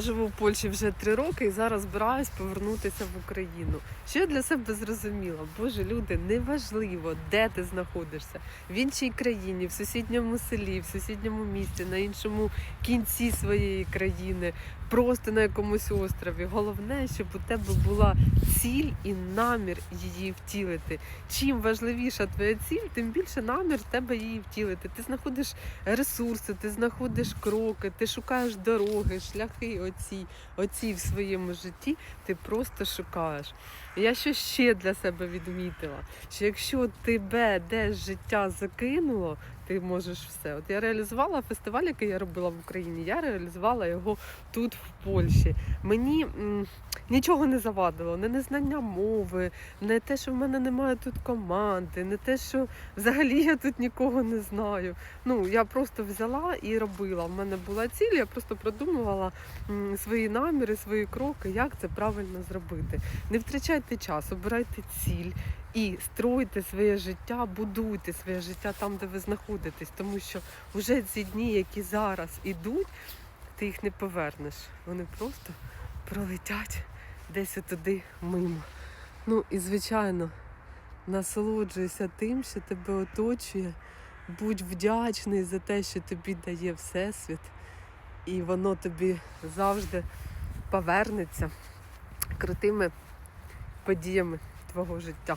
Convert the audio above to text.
Живу в Польщі вже три роки і зараз збираюсь повернутися в Україну. Що я для себе зрозуміла? Боже, люди, неважливо, де ти знаходишся, в іншій країні, в сусідньому селі, в сусідньому місті, на іншому кінці своєї країни, просто на якомусь острові. Головне, щоб у тебе була ціль і намір її втілити. Чим важливіша твоя ціль, тим більше намір тебе її втілити. Ти знаходиш ресурси, ти знаходиш кроки, ти шукаєш дороги, шляхи оці, оці в своєму житті, ти просто шукаєш. Я що ще для себе відмітила, що якщо тебе десь життя закинуло, ти можеш все. От я реалізувала фестиваль, який я робила в Україні, я реалізувала його тут, в Польщі. Мені м, нічого не завадило, не незнання мови, не те, що в мене немає тут команди, не те, що взагалі я тут нікого не знаю. Ну, я просто взяла і робила. У мене була ціль, я просто продумувала свої наміри, свої кроки, як це правильно зробити. Не втрачайте час, обирайте ціль і стройте своє життя, будуйте своє життя там, де ви знаходитесь, тому що вже ці дні, які зараз ідуть, ти їх не повернеш. Вони просто пролетять десь туди мимо. Ну і звичайно, насолоджуйся тим, що тебе оточує. Будь вдячний за те, що тобі дає Всесвіт, і воно тобі завжди повернеться крутими подіями твого життя.